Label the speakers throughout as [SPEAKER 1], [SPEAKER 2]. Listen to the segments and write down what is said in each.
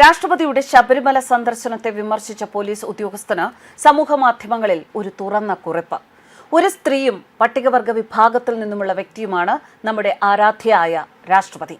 [SPEAKER 1] രാഷ്ട്രപതിയുടെ ശബരിമല സന്ദർശനത്തെ വിമർശിച്ച പോലീസ് ഉദ്യോഗസ്ഥന് സമൂഹ മാധ്യമങ്ങളിൽ ഒരു തുറന്ന കുറിപ്പ്. ഒരു സ്ത്രീയും പട്ടികവർഗ വിഭാഗത്തിൽ നിന്നുമുള്ള വ്യക്തിയുമാണ് നമ്മുടെ ആരാധ്യയായ രാഷ്ട്രപതി.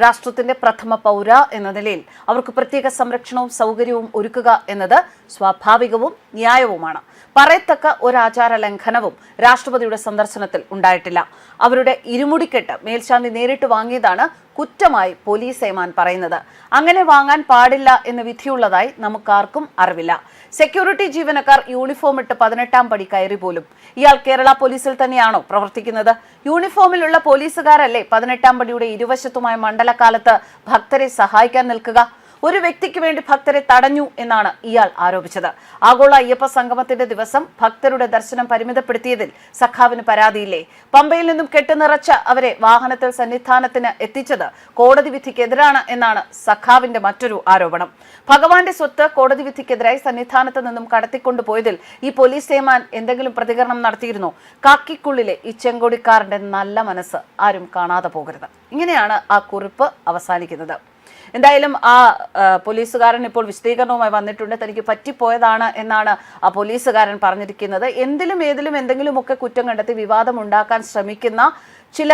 [SPEAKER 1] രാഷ്ട്രത്തിന്റെ പ്രഥമ പൗര എന്ന നിലയിൽ അവർക്ക് പ്രത്യേക സംരക്ഷണവും സൗകര്യവും ഒരുക്കുക എന്നത് സ്വാഭാവികവും ന്യായവുമാണ്. പറയത്തക്ക ഒരാചാര ലംഘനവും രാഷ്ട്രപതിയുടെ സന്ദർശനത്തിൽ ഉണ്ടായിട്ടില്ല. അവരുടെ ഇരുമുടിക്കെട്ട് മേൽശാന്തി നേരിട്ട് വാങ്ങിയതാണ് കുറ്റമായി പോലീസ് ഏമാൻ പറയുന്നത്. അങ്ങനെ വാങ്ങാൻ പാടില്ല എന്ന് വിധിയുള്ളതായി നമുക്കാർക്കും അറിവില്ല. സെക്യൂരിറ്റി ജീവനക്കാർ യൂണിഫോം ഇട്ട് പതിനെട്ടാം പടി കയറി പോലും. ഇയാൾ കേരള പോലീസിൽ തന്നെയാണോ പ്രവർത്തിക്കുന്നത്? യൂണിഫോമിലുള്ള പോലീസുകാരല്ലേ പതിനെട്ടാം പടിയുടെ ഇരുവശത്തുമായ മണ്ഡലകാലത്ത് ഭക്തരെ സഹായിക്കാൻ നിൽക്കുക? ഒരു വ്യക്തിക്ക് വേണ്ടി ഭക്തരെ തടഞ്ഞു എന്നാണ് ഇയാൾ ആരോപിച്ചത്. ആഗോള അയ്യപ്പ സംഗമത്തിന്റെ ദിവസം ഭക്തരുടെ ദർശനം പരിമിതപ്പെടുത്തിയതിൽ സഖാവിന് പരാതിയില്ലേ? പമ്പയിൽ നിന്നും കെട്ടുനിറച്ച അവരെ വാഹനത്തിൽ സന്നിധാനത്തിന് എത്തിച്ചത് കോടതി വിധിക്കെതിരാണ് എന്നാണ് സഖാവിന്റെ മറ്റൊരു ആരോപണം. ഭഗവാന്റെ സ്വത്ത് കോടതി വിധിക്കെതിരായി സന്നിധാനത്ത് നിന്നും കടത്തിക്കൊണ്ടുപോയതിൽ ഈ പോലീസ് സേമാൻ എന്തെങ്കിലും പ്രതികരണം നടത്തിയിരുന്നോ? കാക്കിക്കുള്ളിലെ ഈ ചെങ്കൊടിക്കാരന്റെ നല്ല മനസ്സ് ആരും കാണാതെ പോകരുത്. ഇങ്ങനെയാണ് ആ കുറിപ്പ് അവസാനിക്കുന്നത്. എന്തായാലും ആ പോലീസുകാരൻ ഇപ്പോൾ വിശദീകരണവുമായി വന്നിട്ടുണ്ട്. തനിക്ക് പറ്റിപ്പോയതാണ് എന്നാണ് ആ പോലീസുകാരൻ പറഞ്ഞിരിക്കുന്നത്. എന്തിലും ഏതിലും എന്തെങ്കിലുമൊക്കെ കുറ്റം കണ്ടെത്തി വിവാദം ഉണ്ടാക്കാൻ ശ്രമിക്കുന്ന ചില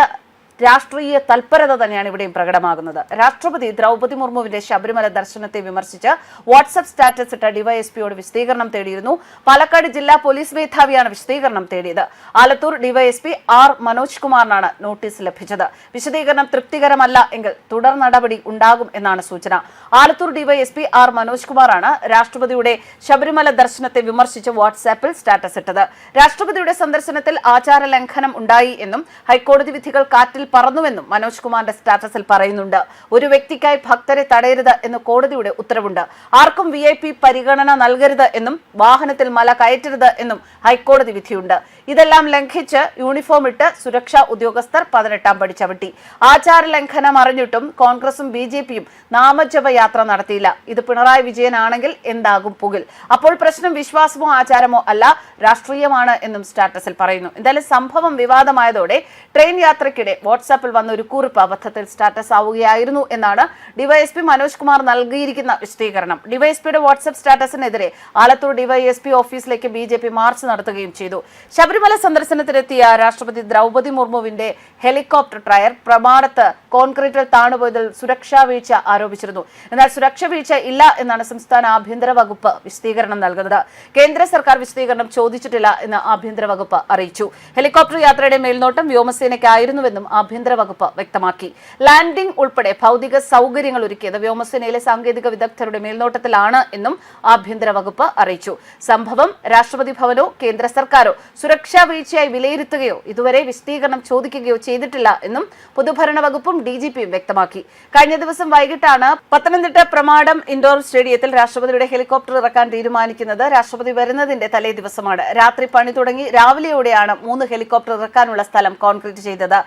[SPEAKER 1] രാഷ്ട്രീയ തൽപരത തന്നെയാണ് ഇവിടെയും പ്രകടമാകുന്നത്. രാഷ്ട്രപതി ദ്രൗപതി മുർമുവിന്റെ ശബരിമല ദർശനത്തെ വിമർശിച്ച് വാട്സ്ആപ്പ് സ്റ്റാറ്റസ് ഇട്ട ഡിവൈഎസ്പിയോട് വിശദീകരണം തേടിയിരുന്നു. പാലക്കാട് ജില്ലാ പോലീസ് മേധാവിയാണ് വിശദീകരണം തേടിയത്. ആലത്തൂർ ഡിവൈഎസ്പി ആർ മനോജ് കുമാറിനാണ് നോട്ടീസ് ലഭിച്ചത്. വിശദീകരണം തൃപ്തികരമല്ല എങ്കിൽ തുടർ നടപടി ഉണ്ടാകും എന്നാണ് സൂചന. ആലത്തൂർ ഡിവൈഎസ്പി ആർ മനോജ് കുമാറാണ് രാഷ്ട്രപതിയുടെ ശബരിമല ദർശനത്തെ വിമർശിച്ച് വാട്സാപ്പിൽ സ്റ്റാറ്റസ് ഇട്ടത്. രാഷ്ട്രപതിയുടെ സന്ദർശനത്തിൽ ആചാര ലംഘനം ഉണ്ടായി എന്നും ഹൈക്കോടതി വിധികൾ കാറ്റിൽ പറന്നുവെന്നും മനോജ് കുമാറിന്റെ സ്റ്റാറ്റസിൽ പറയുന്നുണ്ട്. ഒരു വ്യക്തിക്കായി ഭക്തരെ തടയരുത് എന്ന് കോടതിയുടെ ഉത്തരവുണ്ട്. ആർക്കും വി ഐ പി പരിഗണന നൽകരുത് എന്നും വാഹനത്തിൽ മല കയറ്റരുത് എന്നും ഹൈക്കോടതി വിധിയുണ്ട്. ഇതെല്ലാം ലംഘിച്ച് യൂണിഫോം ഇട്ട് സുരക്ഷാ ഉദ്യോഗസ്ഥർ പതിനെട്ടാം പടി ചവിട്ടി. ആചാര ലംഘനം അറിഞ്ഞിട്ടും കോൺഗ്രസും ബി ജെ പിയും നാമജപ യാത്ര നടത്തിയില്ല. ഇത് പിണറായി വിജയനാണെങ്കിൽ എന്താകും പുകിൽ. അപ്പോൾ പ്രശ്നം വിശ്വാസമോ ആചാരമോ അല്ല രാഷ്ട്രീയമാണ് എന്നും സ്റ്റാറ്റസിൽ പറയുന്നു. എന്തായാലും സംഭവം വിവാദമായതോടെ ട്രെയിൻ യാത്രയ്ക്കിടെ വാട്സാപ്പിൽ വന്ന ഒരു കുറിപ്പ് അബദ്ധത്തിൽ സ്റ്റാറ്റസ് ആവുകയായിരുന്നു എന്നാണ് ഡിവൈഎസ്പി മനോജ് കുമാർ നൽകിയിരിക്കുന്ന വിശദീകരണം. ഡിവൈഎസ്പിയുടെ വാട്സാപ്പ് സ്റ്റാറ്റസിനെതിരെ ആലത്തൂർ ഡിവൈഎസ്പി ഓഫീസിലേക്ക് ബി ജെ പി മാർച്ച് നടത്തുകയും ചെയ്തു. ശബരിമല സന്ദർശനത്തിനെത്തിയ രാഷ്ട്രപതി ദ്രൗപതി മുർമുവിന്റെ ഹെലികോപ്റ്റർ ടയർ പ്രമാണത്ത് കോൺക്രീറ്റിൽ താണുപോയതിൽ സുരക്ഷാ വീഴ്ച ആരോപിച്ചിരുന്നു. എന്നാൽ സുരക്ഷാ വീഴ്ച ഇല്ല എന്നാണ് സംസ്ഥാന ആഭ്യന്തര വകുപ്പ് വിശദീകരണം നൽകുന്നത്. കേന്ദ്ര സർക്കാർ വിശദീകരണം ചോദിച്ചിട്ടില്ല എന്ന് ആഭ്യന്തര വകുപ്പ് അറിയിച്ചു. ഹെലികോപ്റ്റർ യാത്രയുടെ മേൽനോട്ടം വ്യോമസേനയ്ക്കായിരുന്നുവെന്നും ആഭ്യന്തര വകുപ്പ് വ്യക്തമാക്കി. ലാൻഡിംഗ് ഉൾപ്പെടെ ഭൗതിക സൗകര്യങ്ങൾ ഒരുക്കിയത് വ്യോമസേനയിലെ സാങ്കേതിക വിദഗ്ധരുടെ മേൽനോട്ടത്തിലാണ് എന്നും ആഭ്യന്തര വകുപ്പ് അറിയിച്ചു. സംഭവം രാഷ്ട്രപതി ഭവനോ കേന്ദ്ര സർക്കാരോ സുരക്ഷാ വീഴ്ചയായി വിലയിരുത്തുകയോ ഇതുവരെ വിശദീകരണം ചോദിക്കുകയോ ചെയ്തിട്ടില്ല എന്നും പൊതുഭരണ വകുപ്പും ഡി ജി പിയും വ്യക്തമാക്കി. കഴിഞ്ഞ ദിവസം വൈകിട്ടാണ് പത്തനംതിട്ട പ്രമാടം ഇൻഡോർ സ്റ്റേഡിയത്തിൽ രാഷ്ട്രപതിയുടെ ഹെലികോപ്റ്റർ ഇറക്കാൻ തീരുമാനിക്കുന്നത് രാഷ്ട്രപതി വരുന്നതിന്റെ തലേ ദിവസമാണ്. രാത്രി പണി തുടങ്ങി രാവിലെയോടെയാണ് മൂന്ന് ഹെലികോപ്റ്റർ ഇറക്കാനുള്ള സ്ഥലം കോൺക്രീറ്റ് ചെയ്തത്.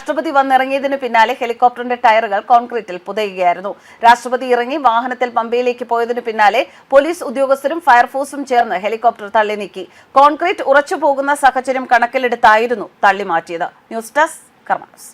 [SPEAKER 1] രാഷ്ട്രപതി വന്നിറങ്ങിയതിനു പിന്നാലെ ഹെലികോപ്റ്ററിന്റെ ടയറുകൾ കോൺക്രീറ്റിൽ പുതയുകയായിരുന്നു. രാഷ്ട്രപതി ഇറങ്ങി വാഹനത്തിൽ പമ്പയിലേക്ക് പോയതിനു പിന്നാലെ പോലീസ് ഉദ്യോഗസ്ഥരും ഫയർഫോഴ്സും ചേർന്ന് ഹെലികോപ്റ്റർ തള്ളി നീക്കി. കോൺക്രീറ്റ് ഉറച്ചു പോകുന്ന സാഹചര്യം കണക്കിലെടുത്തായിരുന്നു തള്ളി മാറ്റിയത്. News desk karmas